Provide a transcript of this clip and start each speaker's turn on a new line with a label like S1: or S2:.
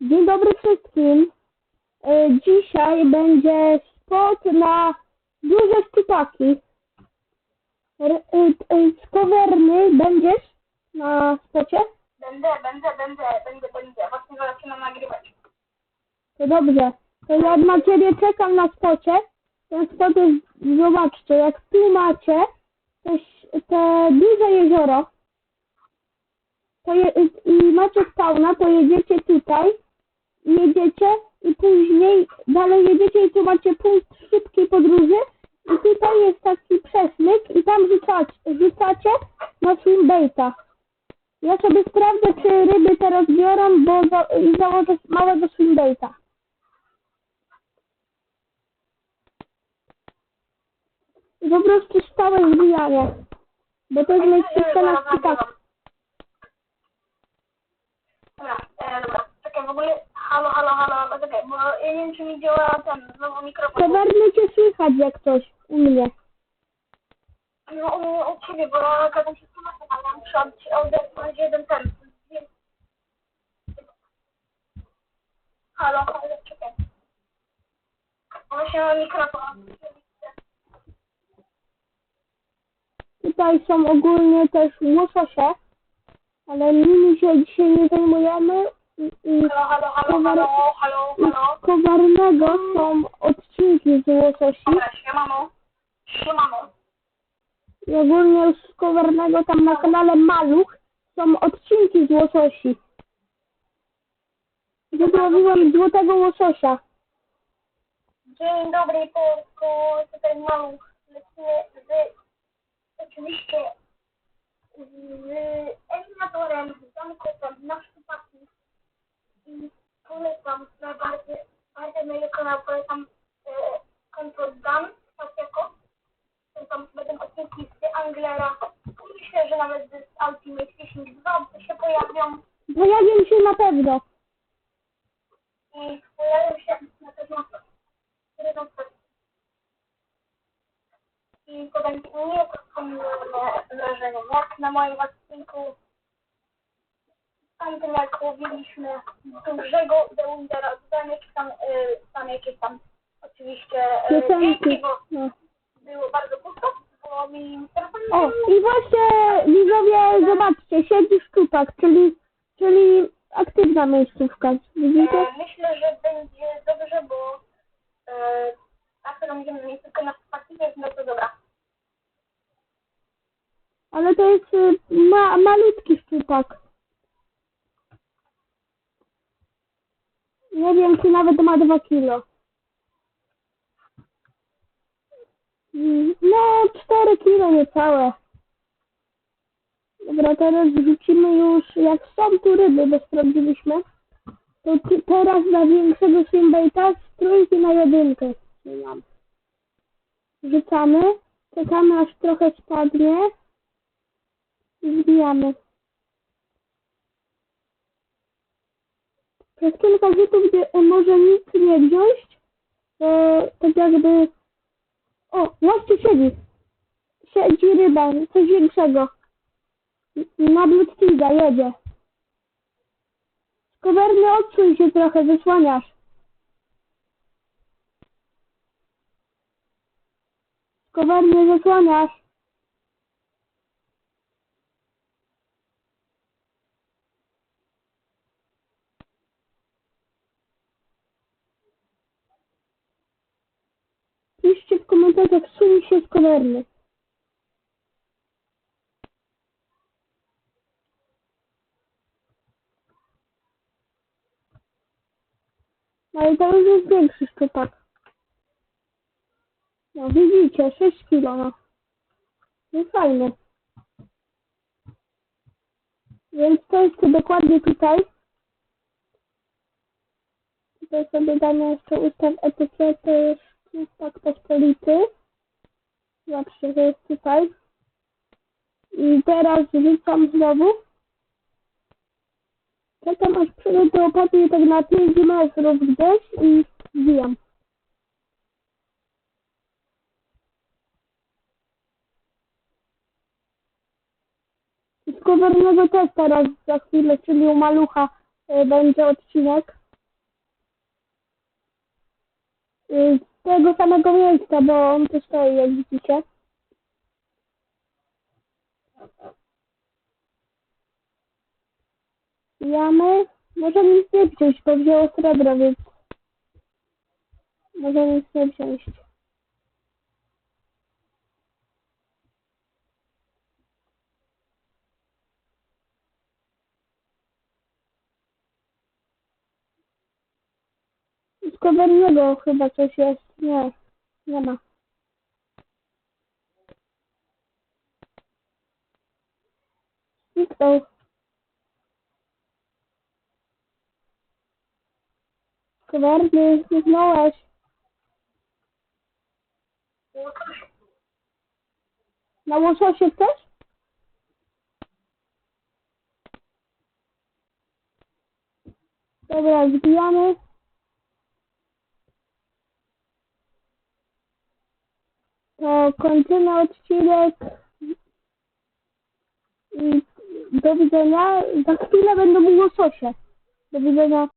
S1: Dzień dobry wszystkim. E, Dzisiaj będzie spot na duże szczupaki. R- e, e, będziesz na spocie?
S2: Będę, będę, będę, będę, będę. Właśnie zaczynam nagrywać.
S1: To dobrze. To ja na ciebie czekam na spocie. Ten spot jest, zobaczcie, jak tu macie te duże jezioro to je, i macie spawna, to jedziecie tutaj jedziecie i później dalej jedziecie i tu macie punkt szybkiej podróży i tutaj jest taki przesmyk i tam rzucacie, rzucacie na swimbaita. Ja sobie sprawdzę, czy ryby teraz biorą, bo za, i założę małego swimbaita. I po prostu stałe zbijanie. Bo to jest miejsce na szpitaka.
S2: Dobra, e, dobra. Czekaj, w ogóle, halo, halo, halo, czekaj, bo ja nie wiem, czy mi działa ten znowu mikrofon.
S1: Kawerny cię słychać jak coś u mnie.
S2: No, u mnie, u ciebie, bo ja gadam się z tematem, ale muszę od- odepchnąć jeden ten. Halo, halo, czekaj. Właśnie mam mikrofon.
S1: Tutaj są ogólnie też łososie, ale nimi się dzisiaj nie zajmujemy. I,
S2: Halo, halo, halo, halo, halo,
S1: Kowarnego są odcinki z łososi.
S2: Dobra, siemano. Siemano.
S1: I ogólnie z Kowarnego tam na kanale Maluch są odcinki z łososi. Wyprawiłem złotego łososia.
S2: Dzień dobry, Polsko. Tutaj mam lecimy z oczywiście z eliminatorem, z zamkowem na szpaki i polecam najbardziej, bardzo mojego kanału polecam e, konto Dan Pasiako. To tam będą odcinki z Anglera. Myślę, że nawet z Ultimate Fishing 2 się pojawią
S1: Pojawię się na pewno.
S2: i pojawią się na pewno. I to będzie niezapomniane wrażenie, jak na moim odcinku tamtym jak łowiliśmy dużego Deundera, tam jakieś tam, y, tam jakieś tam oczywiście y,
S1: Piosenki.
S2: dźwięki, bo
S1: No.
S2: było bardzo pusto,
S1: O, i właśnie widzowie, zobaczcie, siedzi szczupak, czyli, czyli aktywna miejscówka. Widzicie?
S2: E, Myślę, że będzie dobrze, bo e, na którą będziemy mieć tylko na spakinie jest bardzo dobra.
S1: Ale to jest y, ma, malutki szczupak. Nie wiem, czy nawet ma 2 kilo. No, 4 kilo niecałe. Dobra, teraz wrzucimy już, jak są tu ryby, bo sprawdziliśmy, to teraz na większego swimbaita z trójki na jedynkę zmieniam. Rzucamy, czekamy aż trochę spadnie i zbijamy. Przez kilka rzutów gdzie e, może nic nie wziąć, to tak jakby... O, właśnie siedzi. Siedzi ryba, coś większego. Na Bloodsteeda jedzie. Skowerny, odsuń się trochę, wysłaniasz. Skowerny, zasłaniasz. W komentarzach, suń się z kowerny. No i to już jest większy szczupak. No widzicie, 6 kilo, no. No fajny. Więc to jest dokładnie tutaj. Tutaj sobie damy jeszcze ustaw etykietę, szczupak pospolity na przykład tutaj. I teraz rzucam znowu. Czekam aż przyjdę do opady tak na 5 metrów gdzieś i zbijam. Skowernego też teraz za chwilę, czyli u malucha e, będzie odcinek. Y, tego samego miejsca, bo on tu stoi, jak widzicie. Jamy. Może nic nie wziąć, bo wzięło srebro, więc może nic nie wziąć. Z Kowerniego chyba coś jest. Nie, nie ma. Zniknął. Kowerny, zniknąłeś. Na łososie też? Dobra, zbijamy. To kończymy odcinek. Do widzenia. Za chwilę będą łososie. Do widzenia.